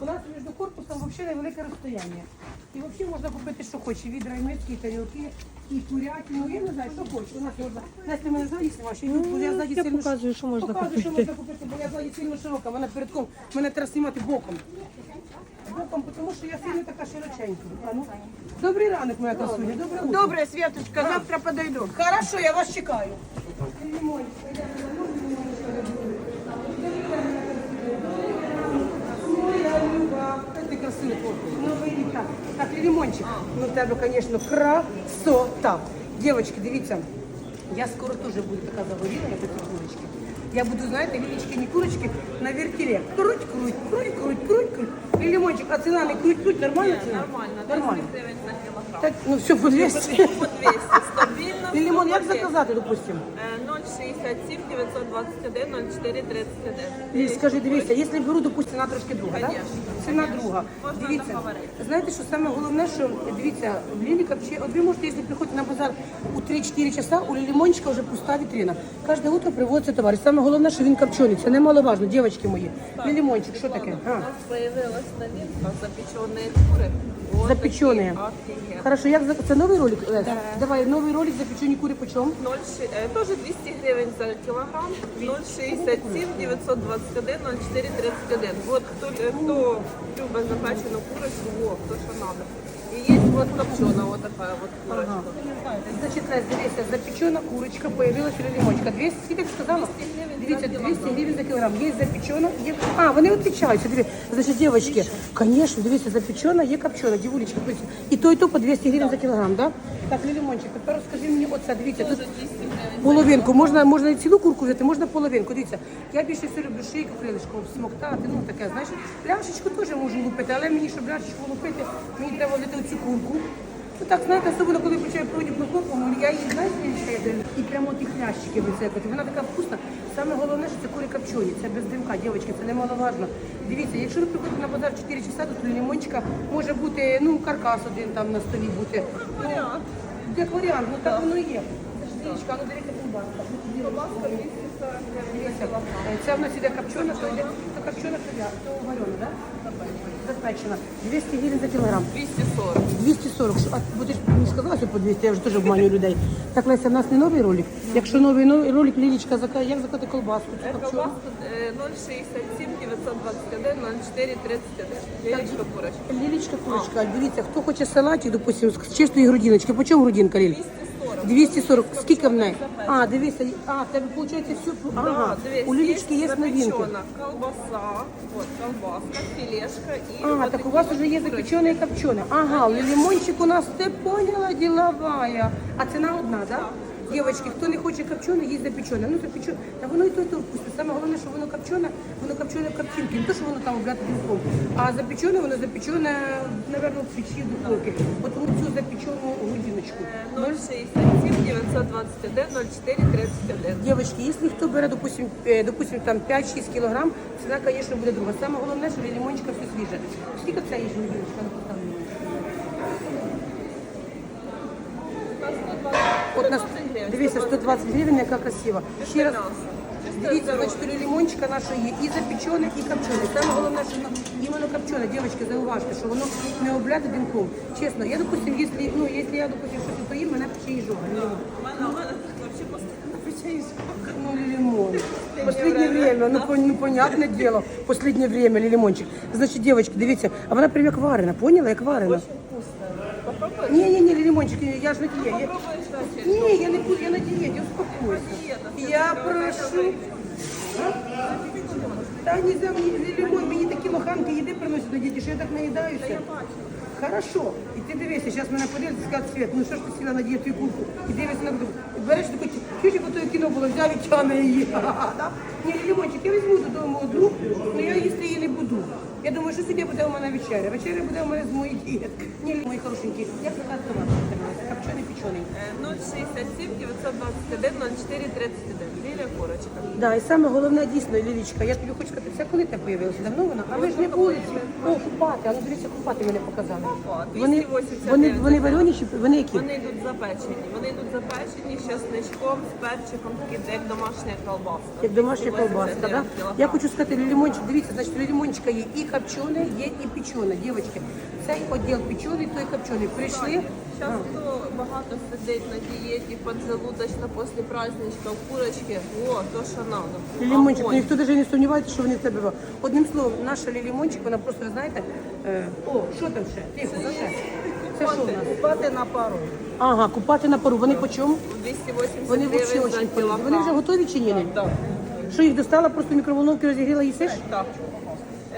У нас між корпусом взагалі невелике розстояння. І взагалі можна купити, що хочеш. Відра, і миски, і тарілки, і курятину. Я не знаю, що хочеш. У нас можна. Настя, мене ззаді знімаєш, я, бо я ззаді я сильно... показую, що можна Показую, що можна купити, бо я ззаді сильно широка. Мене передком, мене треба знімати боком. Боком, тому що я сильно така широченька. А, ну. Добрий ранок, моя красуня. Добре утро. Добре, Світочка, завтра подойду. Хорошо, я вас чекаю. Ти красивий Новий рік. Так, так. Ну, в тебе, звісно, красота. Дівчатки, дивіться, я скоро теж буду така загоріла, як такі курочки. Я буду, знаєте, лілечки, не курочки, на вертілі. Круть, круть, круть, круть, круть, круть. І лимончик, а ціна не круть, круть, нормальна ціна? Нормально, 200 Нормально. гривень на кілограм. Так, ну все, по 200. По 200, стабільно. І лимон як по 200. заказати, допустимо? Е, 067 921 04 31. І скажи, дивіться, якщо беру, допустим, ціна трошки друга, так? Конечно. Ціна друга. Можна Дивіться, договорити. знаєте, що саме головне, що дивіться, в Лілі Капче, от ви можете, якщо приходите на базар у 3-4 часа, у Лілімончика вже пуста вітрина. Кожне утро приводиться товар. І саме головне, що він копчений. Це немаловажно, дівчатки мої. Лілімончик, що таке? У А, нас появилась новинка, запеченные куры. Вот запеченые. такие офигенно. Хорошо, як за- це новий ролик? Лесь? Давай, новий ролик запечені кури по чому? 0,6, теж 200 гривень за кілограм, 067 921 0431. От хто, е, хто любить запечену курочку, вот, то, що надо. Вот копчена, вот такая вот курочка. Ага. Значит, дивіться, запечена курочка, появилась лимончика. 200, скільки сказала? Дивіться, 200 гривень за кілограм. Є запечена, є... А, вони відрізняються, дивіться. Значить, дівчатки, конечно, дивіться, запечена, є копчена, дівулечка. І то, і то по 200 гривень за кілограм, да? Так, лимончик, тепер розкажи мені оце, дивіться, тут половинку. Можна, можна і цілу курку взяти, можна половинку. Дивіться, я більше все люблю шийку, крилишко, смоктати, ну таке, знаєш. Ляшечку теж можу лупити, але мені, щоб ляшечку лупити, мені треба взяти оцю курку. Ну так, знаєте, особливо коли почаю проводити курку, я її що я даю? і прямо ті хлящики вицепити. Вона така вкусна. Саме головне, що це курі копчені, це без димка, дівчатки, це немаловажно. Дивіться, якщо ви приходите на базар 4 часа, то тут лимончика може бути, ну, каркас один там на столі бути. Ну, як варіант, ну так воно і є. Ж ну дивіться, колбаска. Колбаска 240 Дивіться, е, це в нас іде копчена, то йде то копчена, то я, то варена, так? Запечена. 200 гривень за кілограм. 240. 240. Що, А ж мені сказала, що по 200, я вже теж обманюю людей. Так, Леся, в нас не новий ролик. Якщо новий, новий ролик, Лілічка, зака... як закати колбаску? цю копчену? Колбаска е, 067 921 04 31. Яєчко курочка. Лілічка курочка, дивіться, хто хоче салатик, допустим, з чистої грудиночки. По чому грудинка, Ліль? 240. Скільки в неї? А, дивіться, а, в тебе виходить все. Ага, у Лілічки є новинки. колбаса, вот колбаска, філешка и А, вот так у вас вже уже є запечена і копчена. Ага, лимончик у нас ти поняла діловая. А ціна одна, так? Да? Дівчатки, хто не хоче копчене, є запечене. Ну запечене, та воно і то, і то вкусне. Саме головне, що воно копчене, воно копчене в копчинки. Не то, що воно там обляти духом. А запечене, воно запечене, напевно, в печі в духовці. От тому цю запечену грудиночку. 067 921 04 31. Девочки, если кто бере, допустим, е, допустим, там 5-6 килограмм, ціна, конечно, буде друга. Саме головне, що лимончика все свіже. Скільки це є лимончика на поставлю? От нас, дивіться, 120 гривень, яка красива. Ще раз, дивіться, значить, у лимончика нашого є і запечене, і копчене. Саме головне, що воно іменно копчене. Дівчатки, зауважте, що воно не обляде димком. Чесно, я, допустим, якщо, ну, якщо я, допустим, щось поїм, мене пече і жога. У мене, у мене вообще Ну, лимон. Последнее время, ну, ну, понятное дело, последнее время лимончик. Значит, девочки, дивіться, а вона прям як варена, поняла, як варена? Очень вкусно. Попробуй. Ні-ні-ні, лимончик, я ж на дієті. Я... Ні, я не буду, я на дієті, успокойся. Я прошу. Та не за мені лимон, мені такі лоханки їди приносять до діти, що я так наїдаюся. Хорошо. І ти дивися, зараз мене подивиться, скаже Свет, ну що ж ти сіла на дієту курку? І дивишся на курку. І береш таку, чуєш, як ото кіно було, взяв і тяне її. Ні, лимончик, я візьму додому одну, але я їсти її не буду. Я думаю, що сьогодні буде у мене вечеря. Вечеря буде у мене з моєї дієтки. Ні, мої хорошенькі, як така товар? Копчений, печений. Е, 067 921 04 31. изделие курочка. Да, і саме головне дійсно, Лілічка, я тобі хочу сказати, це коли ти появилася? Давно вона? А ви ж не були. О, купати, а ну дивіться, купати мене показали. Купати, Вони, 289 вони, вони варені чи вони які? Вони йдуть запечені. Вони йдуть запечені з чесничком, з перчиком, такі як домашня колбаска. Як домашня 289 колбаска, да? Я хочу сказати, лимончик, дивіться, значить, лимончика є і копчене, є і печене. Дівчатки, цей відділ печений, той копчений. Прийшли. Зараз хто багато сидить на дієті, подзалудочно після праздничка, курочки, о, то що треба. Лімончик, ну ніхто навіть не сумнівається, що вони в тебе. Одним словом, наша лімончик, вона просто, ви знаєте, е, о, що там ще? Тихо, що ще? Це що у нас? Купати на пару. Ага, купати на пару. Вони по чому? 280 Вони взагалі гривень за дуже кілограм. Вони вже готові чи ні? Так. Що їх достала, просто в мікроволновки розігріла і їсиш? Так.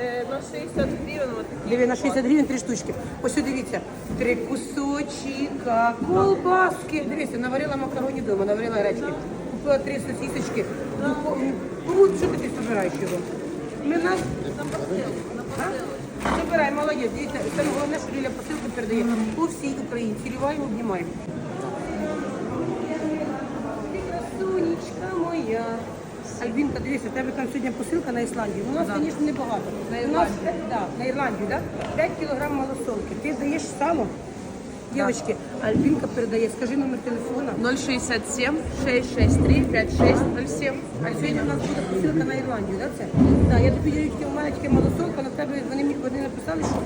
Е, на 60 гривень. Диви, на 60 гривень три штучки. Ось дивіться. Три кусочка, колбаски. Дивіться, наварила макароні вдома, наварила гречки. Купила три сосисочки. Духовні. Кому що ти збираєш його? Ми нас... Забирай, молодець. Дивіться, саме головне, що Ліля посилку передає по всій Україні. Цілюваємо, обнімаємо. Ти красунечка моя. Альбінка, дивися, в тебе там сьогодні посилка на Ісландію. У нас, звісно, небагато. На Ірландію? Да, на Ірландію, да? 5 кілограм малосолки. Ти даєш сало? Дівчатки, Альбінка передає, скажи номер телефона. 067 663 5607. А сьогодні у нас буде посилка на Ірландію, да, це? Да, я тобі даю тільки у тільки малосолка, на тебе вони мені вони написали, що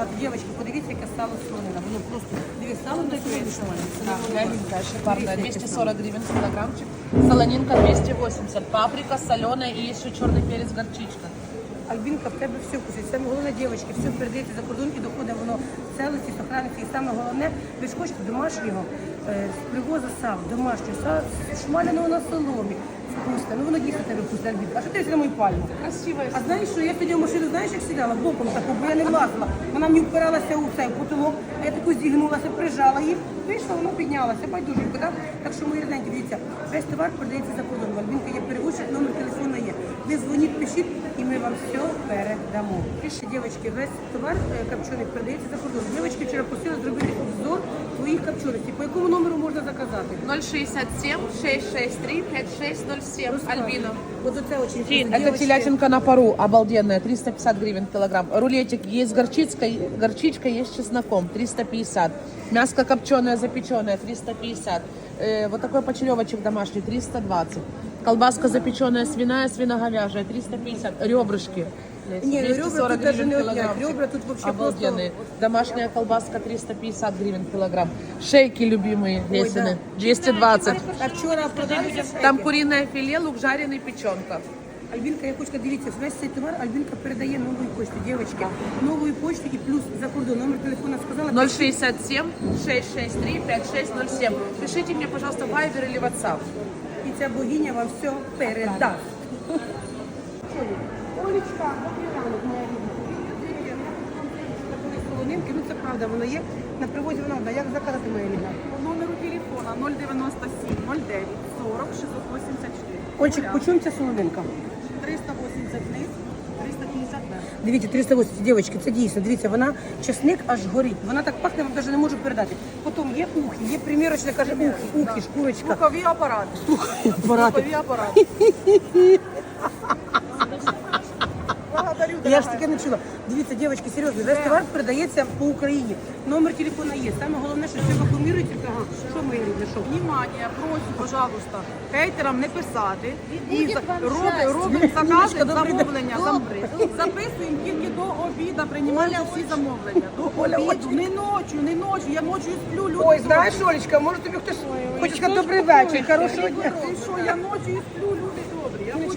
багато. Дівчатки, подивіться, яке сало солоне. Воно просто дивись, сало таке вишиване. Да, мягенькая, шикарная. 240 гривен килограммчик. Солонинка 280. Паприка соленая и еще черный перец горчичка. Альбінка, в тебе все вкусить. Саме головне, дівчатки, все передається за кордон і доходить воно в целості, сохраниться. І саме головне, ви ж хочете домашнього е, з привоза сам, домашнього, сам, шмаляного на соломі. Вкусно. Ну воно дійсно тебе вкусне, Альбінка. А що ти сюди мою пальму? Красивая. А знаєш, що я тоді в машину, знаєш, як сідала боком таку, бо я не влазила. Вона мені впиралася у цей потолок, а я таку зігнулася, прижала їх, вийшла, воно піднялося, байдуженько, так? Так що мої рідненькі, дивіться, весь товар продається за кордоном. Альбінка є перевозчик, номер телефону є. Ви дзвоніть, пишіть, і ми вам все передамо. Пишіть, дівчатки, весь товар е, копчений передається за кордоном. Дівчатки вчора просили зробити обзор твоїх копченостей. По якому номеру можна заказати? 067 663 5607. Альбина. От оце очень Это вкусно. Дівчатки, телятинка на пару, обалденная, 350 гривен килограмм. Рулетик есть горчицкой, горчичка есть с чесноком, 350. Мяско копченое, запеченное, 350. Э, вот такой почеревочек домашний, 320. Колбаска запеченная, свиная, свиноговяжья, 350. Ребрышки. Не, ну ребра тут даже не отнять. килограммчик. Ребра тут вообще Обалденные. Домашняя колбаска 350 гривен килограмм. Шейки любимые, Лесины, 220. А продали Там куриное филе, лук жареный, печенка. Альбінка, я хочу дивіться, весь цей товар Альбінка передає новою поштою, дівчатки. Новою поштою і плюс за кордон. Номер телефона сказала. 067 663 5607. Пишите мне, пожалуйста, в Viber или WhatsApp. І ця богиня вам все передасть. Олечка, солонинки, ну це правда, воно є. На привозі вона одна. Як заказати моя рідна? По номеру телефона 097 09 40 684. Ольчик, по чому ця солонинка? 380 вниз, 350 вверх. Дивіться, 380, дівчатки, це дійсно, дивіться, вона чесник аж горить. Вона так пахне, вам навіть не можу передати. Потім є ухи, є примірочна, каже, ухи, ухи, шкурочка. Слухові апарати. Апарати. Слухові апарати. Я ж таке не чула. Дивіться, дівчатки, серйозно, весь товар передається по Україні. Номер телефона є. Саме головне, що все вакуумірується. Ага, що моє рідне, що? Внимание, просю, пожалуйста, хейтерам не писати. І за- вам робимо щастя. робимо закази, добрий день. замовлення. зам- Записуємо тільки до обіду, приймаємо всі замовлення. До обіду, не ночі, не ночі, я ночі сплю, люди. Ой, знаєш, Олечка, може тобі хтось хоче сказати добрий вечір, хорошого дня. Ти що, я ночі сплю,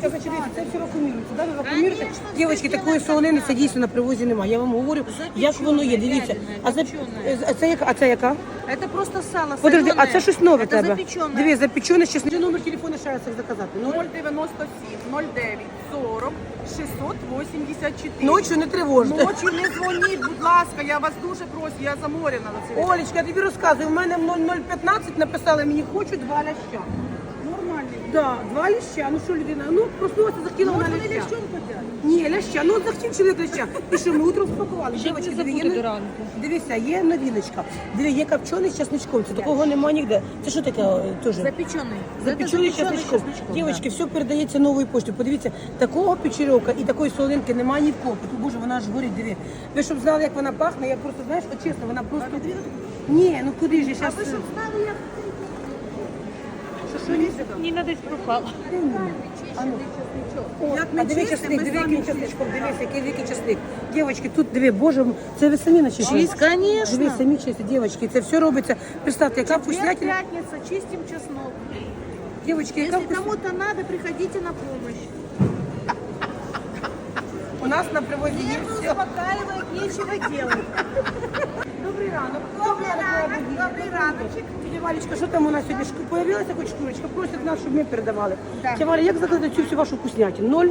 Я значить, дивіться, це все вакуумірується. Да, ви вакууміруєте? Дівчатки, такої солонини це дійсно на привозі немає. Я вам говорю, як воно є. Дивіться. А це, а це яка? А це яка? Это просто сало Подожди, а це щось нове Это тебе? запеченное. Диви, запечене, ще номер телефону ще раз як заказати. Ну, 097 09 40 684. Ночі не тривожте. Ночі не дзвоніть, будь ласка, я вас дуже прошу, я заморена на це. Олечка, я тобі розказую, у мене в 0015 написали мені, хочу два ляща. Да, два ляща. Ну що людина? Ну проснулася, захотіла вона ляща. Ні, ляща, ну захотів чоловік ляща. І що, ми утром спакували. Ще не диви, забуде є- до ранку. Дивися, є новіночка. Диви, є копчений з часничком. Це такого нема ніде. Це що таке е, теж? Запечений часничком. Дівчатки, все передається новою поштою. Подивіться, такого печерьовка і такої солонинки немає ні в кого. Тут, Боже, вона ж горить, диви. Ви щоб знали, як вона пахне, я просто, знаєш, от чесно, вона просто... Ні, ну куди ж я зараз... Що, Ліза? Ніна десь пропала. А ну. О, Як а ми диви чистимо, часник, ми диви, самі яким часничком, дивись, який великий часник. Дівчатки, тут диви, боже, м- це ви самі начистили? Чисть, конечно. Диви, самі чисті, дівчатки, це все робиться. Представте, яка Четверг, вкуснятина. пятница, чистим чеснок. Дівчатки, яка Если вкуснятина. кому-то надо, приходите на помощь. У нас на привозі є Нервы все. успокаивает, нечего делать. Добрий ранок. Добрий ранок, добрий раночок. Тетя Валечка, що там у нас сьогодні? Появилася хоч курочка? Просять нас, щоб ми передавали. Так. Тетя Валя, як заказати цю всю вашу вкуснятину? Ноль?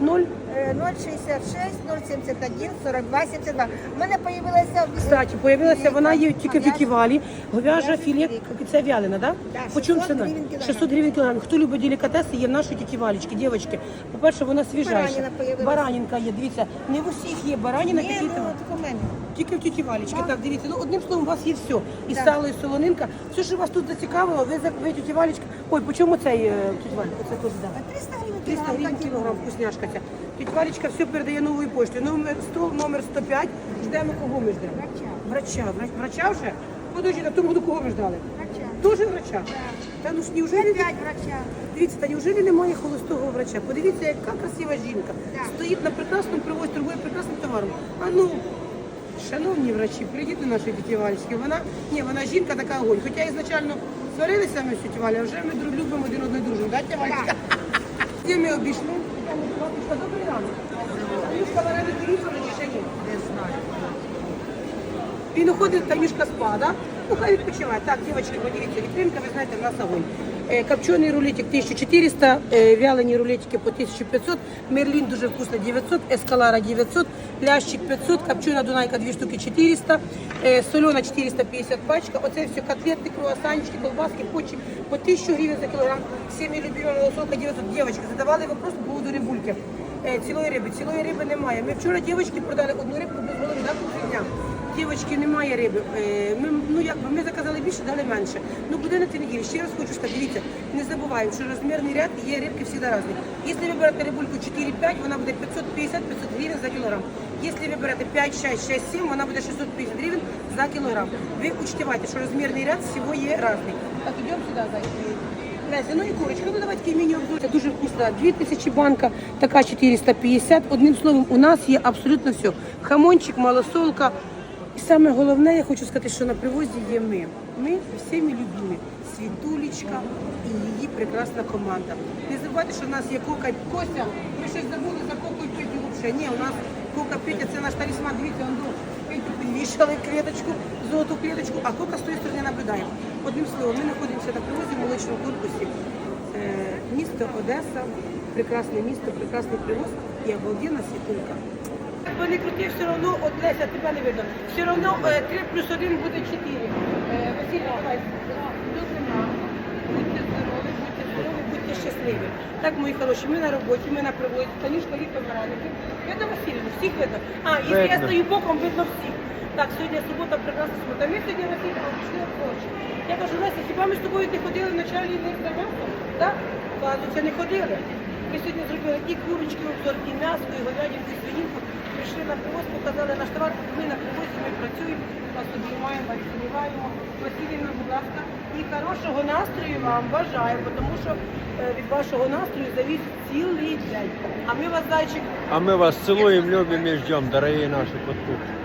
Ноль? Е, 066 071 42 72. У мене появилася в Кстати, появилася, вона є тільки в. Еківалі. Говяжа філе, це вялена, да? Да, По чому 600 ціна? гривень кілограм. 600 гривень кілограм. Хто любить делікатеси, є в нашій тіті дівчатки. По-перше, вона свіжайша. Появилася. Баранінка є, дивіться, не в усіх є бараніна, Ні, такі ну, там. от у мене. Тільки в тіті Валечки. Так, дивіться, ну одним словом, у вас є все. І Так. сало, і солонинка. Все, що вас тут зацікавило, ви за ви тіті Валечка. Ой, по чому цей е, тіті Валечка? Це теж да. 300 гривень 300 кілограм. гривень кілограм вкусняшка ця. Тіть Валечка все передає новою поштою. Номер стол номер 105. Ждемо кого ми ждемо? Врача. Врача. Врач- Врача вже? Подожди, на тому году кого ми ждали? Врача. Тоже врача? Та ну ж неужели? Опять врача. Дивіться, та неужели немає холостого врача? Подивіться, яка красива жінка. Так. Стоїть на прекрасному привозі, торгує прекрасним товаром. А ну, шановні врачі, прийдіть до нашої тіті Валечки. Вона, ні, вона жінка така огонь. Хоча ізначально сварилися ми з тітю а вже ми друг любимо один одного дружимо. Да, тітя Валечка? Де ми обійшли? Добрий ранок. Танюшка варена Кирилівна чи ще ні? Не знаю. Він уходить, Танюшка спа, да? Ну, хай відпочиває. Так, дівчатки, подивіться, вітринка, ви знаєте, в нас огонь. Е, Копчений рулетик 1400, е, вялені рулетики по 1500, мерлін дуже вкусно 900, ескалара 900, лящик 500, копчена дунайка 2 штуки 400, е, солена 450 пачка, оце все котлети, круасанчики, колбаски, почі по 1000 гривень за кілограм, всіми любимими лосолка 900. Дівчатки, задавали вопрос по поводу рибульки. Е, Цілої риби, цілої риби немає. Ми вчора дівчатки продали одну рибку без голови, да, півдня. Дівчатки, немає риби. Е, Ми, ну, якби, ми заказали більше, дали менше. Ну, буде на цій. Ще раз хочу сказати, дивіться, не забуваємо, що розмірний ряд є рибки всі різні. Якщо ви берете рибульку 4-5, вона буде 550-500 гривень за кілограм. Якщо ви берете 5, 6, 6, 7, вона буде 650 гривень за кілограм. Ви учтивайте, що розмірний ряд всього є різний. Так, йдемо сюди, зайчики. Леся, ну і курочка, ну давайте міні-обзор. Це дуже вкусно. 2000 банка, така 450. Одним словом, у нас є абсолютно все. Хамончик, малосолка. І саме головне, я хочу сказати, що на привозі є ми. Ми всіми любимі. Світулечка і її прекрасна команда. Не забувайте, що в нас є кока Костя. Ми щось забули за коку і Петю взагалі. Ні, у нас кока Петя це наш талісман. Дивіться, он Петю підвішали клеточку, золоту клеточку, а кока з тої сторони наблюдає. Одним словом, ми знаходимося на привозі в молочному корпусі. Е, місто Одеса, прекрасне місто, прекрасний привоз і обалденна світулька. Би не крути, все одно, от Леся, тебе не видно, все одно 3 плюс 1 буде 4. Е, Василь Михайлович, добрий ранок. Будьте здорові, будьте здорові, будьте щасливі. Так, мої хороші, ми на роботі, ми на приводі, Танюшка Віка Бараники. Видно Васильівну, всіх видно. А, якщо я стою боком, видно всіх. Так, сьогодні субота, прекрасна субота. Ми сьогодні Васильівна пішли обходчі. Я кажу, Леся, хіба ми з тобою не ходили в началі не за? Так? Кажуть, не ходили. Ми сьогодні зробили і курочки обзор, і м'ясо, і говядинку, і свининку. Прийшли на привоз, показали наш товар. Ми на привозі, ми працюємо, вас обіймаємо, вас цілюємо. Василівна, будь ласка, і хорошого настрою вам бажаю, тому що е, від вашого настрою зависить цілий день. А ми вас, зайчик, А мы вас целуем, любим и ждем, дорогие наши подкупки.